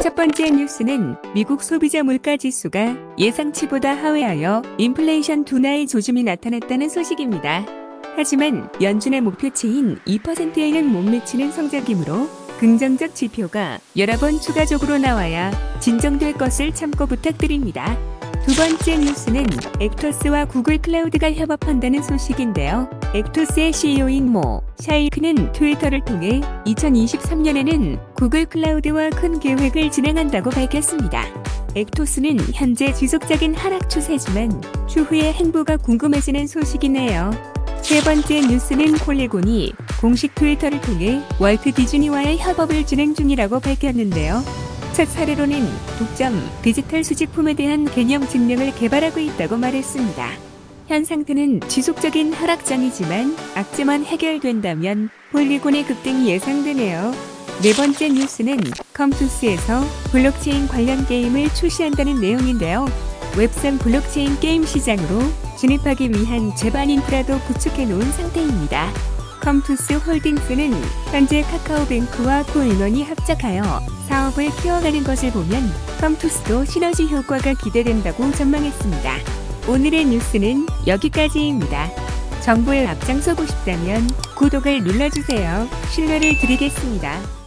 첫 번째 뉴스는 미국 소비자 물가 지수가 예상치보다 하회하여 인플레이션 둔화의 조짐이 나타났다는 소식입니다. 하지만 연준의 목표치인 2%에는 못 미치는 성적이므로 긍정적 지표가 여러 번 추가적으로 나와야 진정될 것을 참고 부탁드립니다. 두 번째 뉴스는 액토스와 구글 클라우드가 협업한다는 소식인데요. 액토스의 CEO인 모 샤이크는 트위터를 통해 2023년에는 구글 클라우드와 큰 계획을 진행한다고 밝혔습니다. 액토스는 현재 지속적인 하락 추세지만 추후의 행보가 궁금해지는 소식이네요. 세 번째 뉴스는 콜레곤이 공식 트위터를 통해 월트 디즈니와의 협업을 진행 중이라고 밝혔는데요. 첫 사례로는 독점 디지털 수집품에 대한 개념 증명을 개발하고 있다고 말했습니다. 현 상태는 지속적인 하락장이지만 악재만 해결된다면 폴리곤의 급등이 예상되네요. 네 번째 뉴스는 컴투스에서 블록체인 관련 게임을 출시한다는 내용인데요. 웹3 블록체인 게임 시장으로 진입하기 위한 제반 인프라도 구축해 놓은 상태입니다. 컴투스 홀딩스는 현재 카카오뱅크와 코인원이 합작하여 사업을 키워가는 것을 보면 컴투스도 시너지 효과가 기대된다고 전망했습니다. 오늘의 뉴스는 여기까지입니다. 정보에 앞장서고 싶다면 구독을 눌러주세요. 신뢰를 드리겠습니다.